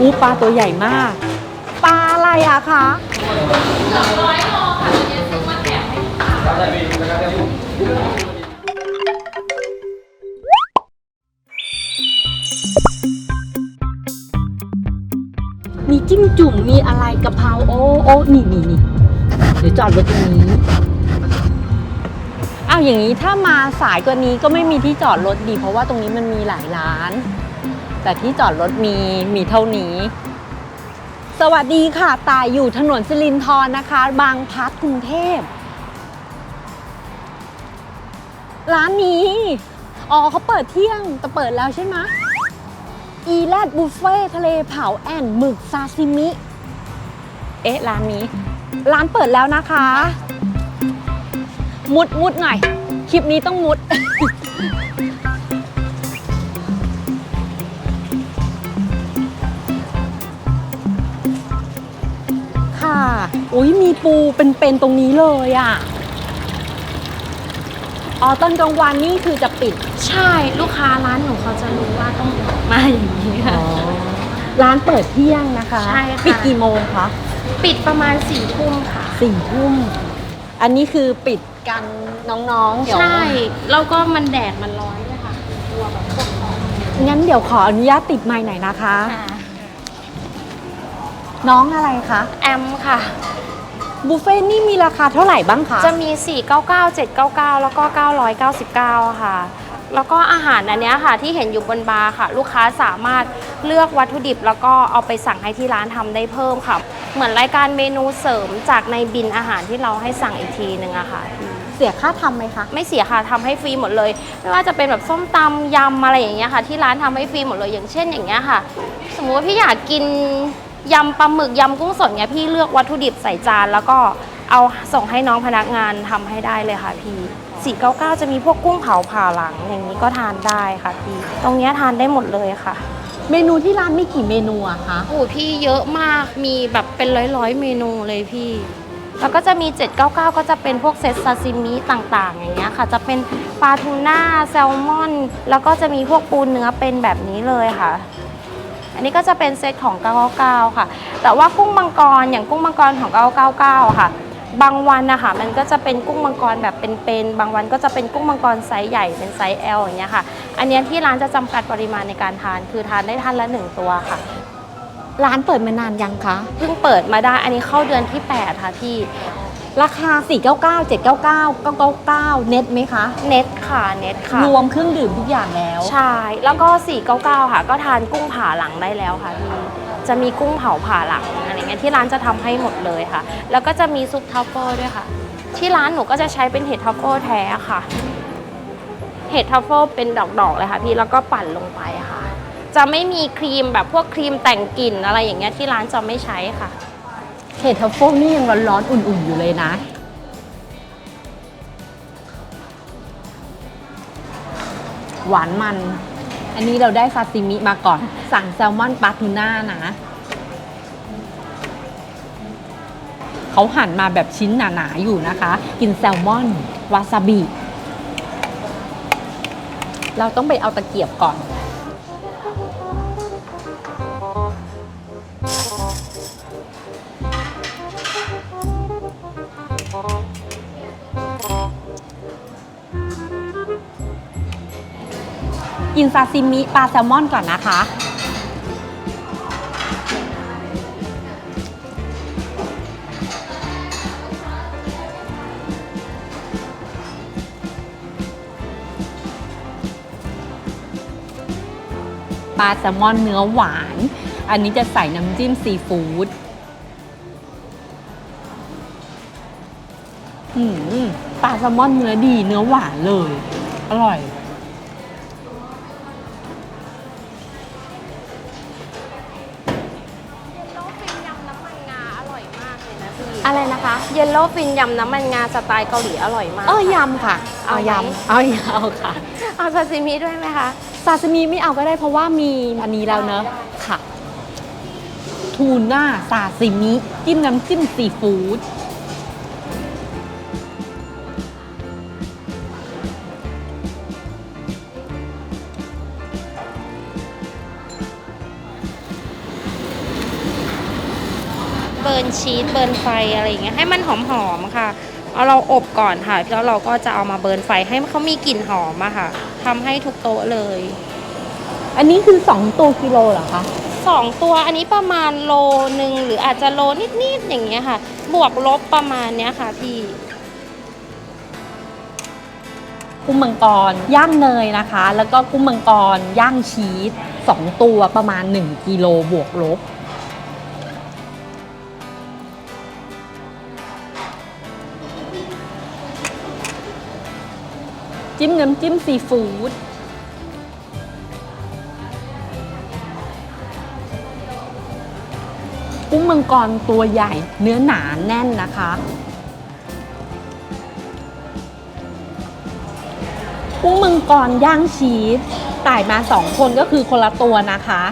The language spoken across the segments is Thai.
อู้ปลาตัวใหญ่มาก ปลาอะไรอะคะมีจิ้มจุ่มมีอะไรกะเพราโอ้โอ้นี่นี่นี่เดี๋ยวจอดรถตรงนี้อ้าวอย่างนี้ถ้ามาสายกว่านี้ก็ไม่มีที่จอดรถดี เพราะว่าตรงนี้มันมีหลายร้าน แต่ที่จอดรถมีมีเท่านี้ สวัสดีค่ะตายอยู่ถนนสิรินทรนะคะ บางพลัดกรุงเทพ ร้านนี้ อ๋อเขาเปิดเที่ยง แต่เปิดแล้วใช่ไหมอีแลดบุฟเฟ่ทะเลเผาแอนหมึกซาซิมิ เอ๊ะ ร้านนี้ ร้านเปิดแล้วนะคะ มุดมุดหน่อย คลิปนี้ต้องมุด ค่ะอุ้ยมีปูเป็นๆตรงนี้เลยอะ อ๋อตอนกลางวันนี่คือจะปิด ใช่ลูกค้าร้านหนูเขาจะรู้ว่าต้องมาอย่างนี้ค่ะ ร้านเปิดเที่ยงนะคะใช่ค่ะ ปิดกี่โมงคะปิดประมาณสี่ทุ่มค่ะ สี่ทุ่ม อันนี้คือปิดกันน้องๆเดี๋ยว ใช่ แล้วก็มันแดดมันร้อนด้วยค่ะกลัวแบบพวกของงั้นเดี๋ยวขออนุญาตติดไมค์หน่อยนะคะ ค่ะ น้องอะไรคะ แอมค่ะ บุฟเฟ่ต์นี่มีราคาเท่าไหร่บ้างคะ จะมี 499 799 แล้วก็ 999 ค่ะ แล้วก็อาหารอันเนี้ยค่ะ ที่เห็นอยู่บนบาร์ค่ะ ลูกค้าสามารถเลือกวัตถุดิบ แล้วก็เอาไปสั่งให้ที่ร้านทำได้เพิ่มค่ะ เหมือนรายการเมนูเสริมจากในบินอาหารที่เราให้สั่งอีกทีนึงอะค่ะ เสียค่าทำไหมคะ ไม่เสียค่ะทำให้ฟรีหมดเลย ไม่ว่าจะเป็นแบบส้มตำยำอะไรอย่างเงี้ยค่ะ ที่ร้านทำให้ฟรีหมดเลยอย่างเช่นอย่างเงี้ยค่ะ สมมุติว่าพี่อยากกิน ยำปลาหมึกยำกุ้งสดเงี้ยพี่เลือกวัตถุดิบใส่จาน แล้วก็เอาส่งให้น้องพนักงานทำให้ได้เลยค่ะพี่499 จะมีพวกกุ้งเผาผ่าหลัง อย่างนี้ก็ทานได้ค่ะพี่ ตรงเนี้ยทานได้หมดเลยค่ะ เมนูที่ร้านมีกี่เมนูอะคะโอ้โหพี่เยอะมากมีแบบเป็นร้อยร้อยๆเมนูเลยพี่แล้วก็จะมี 799 ก็จะเป็นพวกเซตซาซิมิต่างๆ อย่างเงี้ยค่ะ จะเป็นปลาทูน่าแซลมอน แล้วก็จะมีพวกปูเนื้อเป็นแบบนี้เลยค่ะ อันนี้ก็จะเป็นเซตของ 999 ค่ะ แต่ว่ากุ้งมังกรอย่างกุ้งมังกรของ 999 ค่ะ บางวันนะคะมันก็จะเป็นกุ้งมังกรแบบเป็นๆ บางวันก็จะเป็นกุ้งมังกรไซส์ใหญ่เป็นไซส์ L อย่างเงี้ยค่ะ อันเนี้ยที่ร้านจะจำกัดปริมาณในการทาน คือทานได้ท่านละหนึ่งตัวค่ะร้านเปิดมานานยังคะ เพิ่งเปิดมาได้ อันนี้เข้าเดือนที่ 8 ค่ะพี่ ราคา 499 799 999 เน็ตไหมคะ เน็ตค่ะเน็ตค่ะ รวมเครื่องดื่มทุกอย่างแล้ว ใช่ แล้วก็ 499 ค่ะ ก็ทานกุ้งผ่าหลังได้แล้วค่ะพี่จะมีกุ้งเผาผ่าหลังอะไรเงี้ยที่ร้านจะทำให้หมดเลยค่ะ แล้วก็จะมีซุปทัฟเฟิลด้วยค่ะ ที่ร้านหนูก็จะใช้เป็นเห็ดทัฟเฟิลแท้ค่ะ เห็ดทัฟเฟิลเป็นดอกๆเลยค่ะ พี่แล้วก็ปั่นลงไปค่ะ จะไม่มีครีมแบบพวกครีมแต่งกลิ่นอะไรอย่างเงี้ยที่ร้านจะไม่ใช้ค่ะ เห็ดทัฟเฟิลนี่ยังร้อนๆอุ่นๆอยู่เลยนะ หวานมัน อันนี้เราได้ซาซิมิมาก่อน สั่งแซลมอนปลาทูน่านะ เขาหั่นมาแบบชิ้นหนาๆอยู่นะคะ กินแซลมอน วาซาบิ เราต้องไปเอาตะเกียบก่อน กินซาซิมิปลาแซลมอนก่อนนะคะ ปลาแซลมอนเนื้อหวาน อันนี้จะใส่น้ำจิ้มซีฟู้ดอืมปลาแซลมอนเนื้อดีเนื้อหวานเลย อร่อย อะไรนะคะ เยลโล่ฟินยำน้ำมันงาสไตล์เกาหลีอร่อยมาก เออยำค่ะ เอาเอาไหมยำเอาเอาค่ะ เอาซาซิมิด้วยไหมคะ ซาซิมิไม่เอาก็ได้เพราะว่ามีอันนี้แล้วเนอะค่ะ ทูน่าซาซิมิ จิ้มน้ำจิ้มซีฟู้ด ร์นชีสเบิร์นไฟอะไรอย่างเงี้ยให้มันหอมๆค่ะเอาเราอบก่อนค่ะแล้วเราก็จะเอามาเบิร์นไฟให้เขามีกลิ่นหอมอะค่ะทำให้ทุกโต๊ะเลย อันนี้คือ 2 ตัวกิโลเหรอคะสองตัวอันนี้ประมาณโลหนึ่งหรืออาจจะโลนิดๆอย่างเงี้ยค่ะ บวกลบประมาณเนี้ยค่ะพี่กุ้งมังกรย่างเนยนะคะ แล้วก็กุ้งมังกรย่างชีส2ตัวประมาณ 1กิโลบวกลบ จิ้มน้ำจิ้มซีฟู้ดกุ้งมังกรตัวใหญ่เนื้อหนาแน่นนะคะ กุ้งมังกรย่างชีสต่ายมาสองคนก็คือคนละตัวนะคะ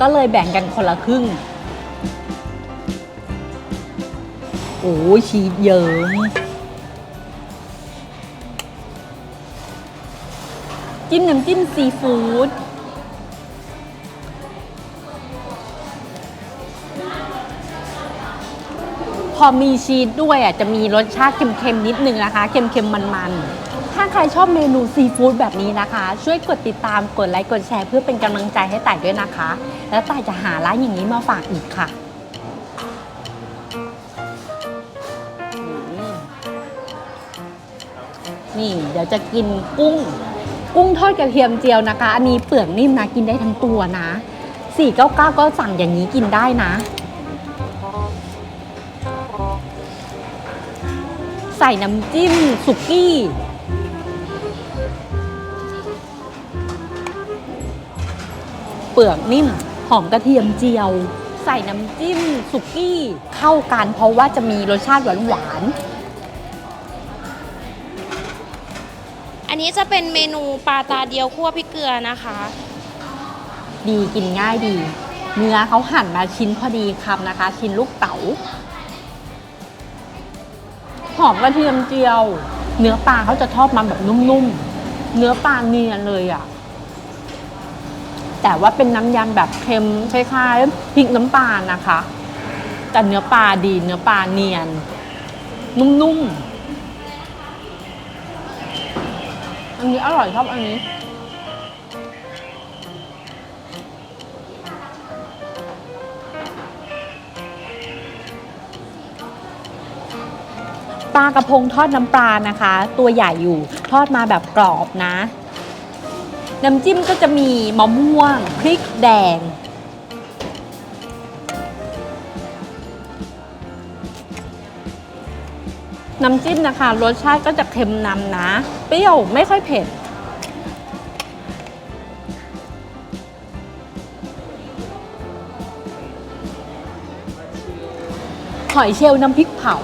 ก็เลยแบ่งกันคนละครึ่งโอ้ชีสเยิ้ม จิ้มน้ำจิ้มซีฟู้ดพอมีชีสด้วยอะจะมีรสชาติเค็มๆนิดนึงนะคะ เค็มๆมันๆ ถ้าใครชอบเมนูซีฟู้ดแบบนี้นะคะ ช่วยกดติดตามกดไลค์กดแชร์เพื่อเป็นกำลังใจให้ต่ายด้วยนะคะ แล้วต่ายจะหาร้านอย่างนี้มาฝากอีกค่ะนี่เดี๋ยวจะกินกุ้ง กุ้งทอดกระเทียมเจียวนะคะ อันนี้เปลือกนิ่มนะกินได้ทั้งตัวนะ 499 ก็สั่งอย่างนี้กินได้นะ ใส่น้ำจิ้มสุกี้เปลือกนิ่มหอมกระเทียมเจียว ใส่น้ำจิ้มสุกี้เข้ากันเพราะว่าจะมีรสชาติหวานหวาน นี้จะเป็นเมนูปลาตาเดียวคั่วพริกเกลือนะคะ ดีกินง่ายดี เนื้อเขาหั่นมาชิ้นพอดีคำนะคะ ชิ้นลูกเต๋าหอมกระเทียมเจียว เนื้อปลาเขาจะทอดมาแบบนุ่มๆ เนื้อปลาเนียนเลยอะ่ะ แต่ว่าเป็นน้ำยำแบบเค็มคล้ายๆพริกน้ำปลานะคะ แต่เนื้อปลาดีเนื้อปลาเนียน นุ่มๆ อันนี้อร่อยชอบอันนี้ ปลากระพงทอดน้ำปลานะคะ ตัวใหญ่อยู่ทอดมาแบบกรอบนะ น้ำจิ้มก็จะมีมะม่วงพริกแดง น้ำจิ้มนะคะ รสชาติก็จะเค็มนำนะ เปรี้ยวไม่ค่อยเผ็ด หอยเชลล์น้ำพริกเผา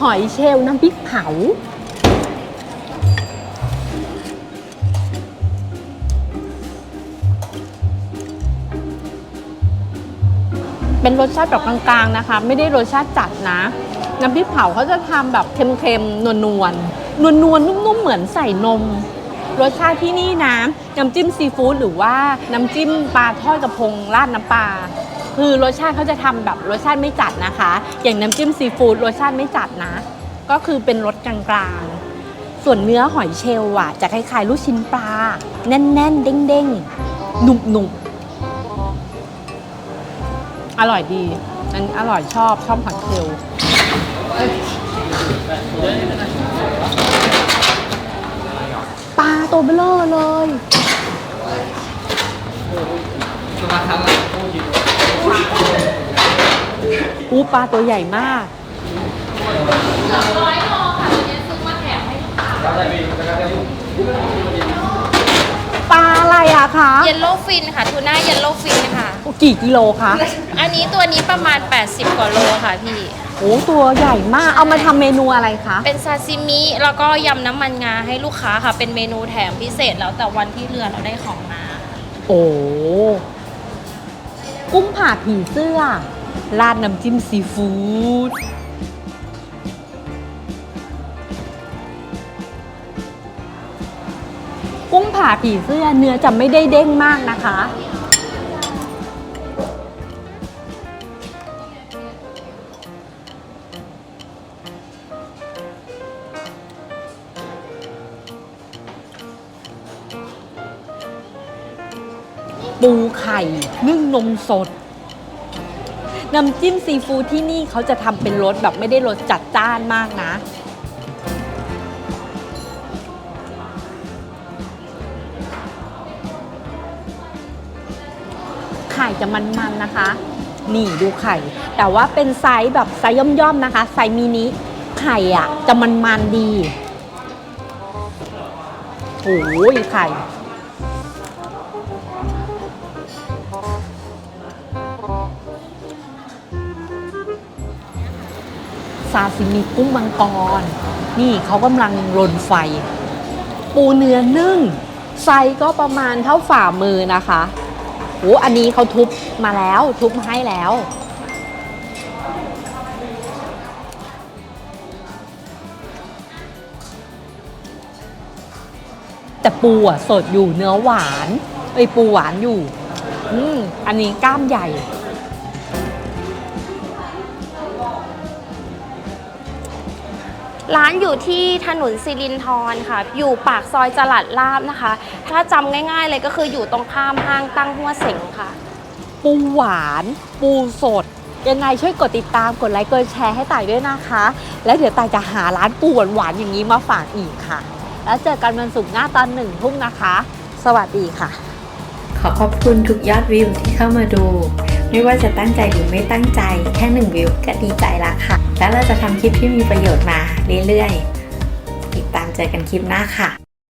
หอยเชลล์น้ำพริกเผา เป็นรสชาติแบบกลางๆนะคะ ไม่ได้รสชาติจัดนะ น้ำพริกเผาเขาจะทำแบบเค็มๆนวลๆนวลๆนุ่มๆเหมือนใส่นม รสชาติที่นี่นะน้ำจิ้มซีฟู้ดหรือว่าน้ำจิ้มปลาทอดกระพงราดน้ำปลาคือรสชาติเขาจะทำแบบรสชาติไม่จัดนะคะ อย่างน้ำจิ้มซีฟู้ดรสชาติไม่จัดนะ ก็คือเป็นรสกลางๆ ส่วนเนื้อหอยเชลล์อะ จะคล้ายๆลูกชิ้นปลา แน่นๆ เด้งๆหนุบๆ อร่อยดี อันอร่อยชอบชอบผัดเคียวปลาตัวเบลอเลยอู้ปลาตัวใหญ่มากร้อยโลค่ะตัวนี้ซื้อมาแถมให้ลูกค้า อะไรอะคะ เยลโล่ฟินค่ะทูน่าเยลโล่ฟินค่ะ กี่กิโลคะ อันนี้ตัวนี้ประมาณ 80 กว่าโลค่ะพี่ โอ้ตัวใหญ่มาก เอามาทำเมนูอะไรคะ เป็นซาซิมิแล้วก็ยำน้ำมันงาให้ลูกค้าค่ะ เป็นเมนูแถมพิเศษแล้วแต่วันที่เรือเราได้ของมา โอ้ กุ้งผ่าผีเสื้อ ราดน้ำจิ้มซีฟู้ดาผีเสื้อเนื้อจะไม่ได้เด้งมากนะคะ ปูไข่นึ่งนมสด น้ำจิ้มซีฟู้ดที่นี่เขาจะทำเป็นรสแบบไม่ได้รสจัดจ้านมากนะ ข่จะมันๆนะคะ นี่ดูไข่ แต่ว่าเป็นไซส์แบบไซส์ย่อมๆนะคะ ไซส์มินิไข่อะจะมันๆดีโอ้ยไข่ซาซิมิกุ้งมังกร นี่เขากำลังรนไฟ ปูเนื้อนึ่งไซก็ประมาณเท่าฝ่ามือนะคะ โอ้อันนี้เขาทุบมาแล้ว ทุบมาให้แล้ว แต่ปูอะสดอยู่เนื้อหวานไอ้ปูหวานอยู่ อืมอันนี้กล้ามใหญ่ ร้านอยู่ที่ถนนสิรินธรค่ะ อยู่ปากซอยจลัดลาบนะคะ ถ้าจำง่ายๆเลยก็คืออยู่ตรงข้ามห้างตั้งหัวเสงค่ะ ปูหวาน ปูสด ยังไงช่วยกดติดตามกดไลค์กดแชร์ให้ต่ายด้วยนะคะ แล้วเดี๋ยวต่ายจะหาร้านปูหวานๆอย่างนี้มาฝากอีกค่ะ แล้วเจอกันวันศุกร์หน้าตอนหนึ่งทุ่มนะคะ สวัสดีค่ะ ขอขอบคุณทุกยอดวิวที่เข้ามาดู ไม่ว่าจะตั้งใจหรือไม่ตั้งใจแค่หนึ่งวิวก็ดีใจละค่ะ แล้วเราจะทำคลิปที่มีประโยชน์มาเรื่อยๆ ติดตามเจอกันคลิปหน้าค่ะ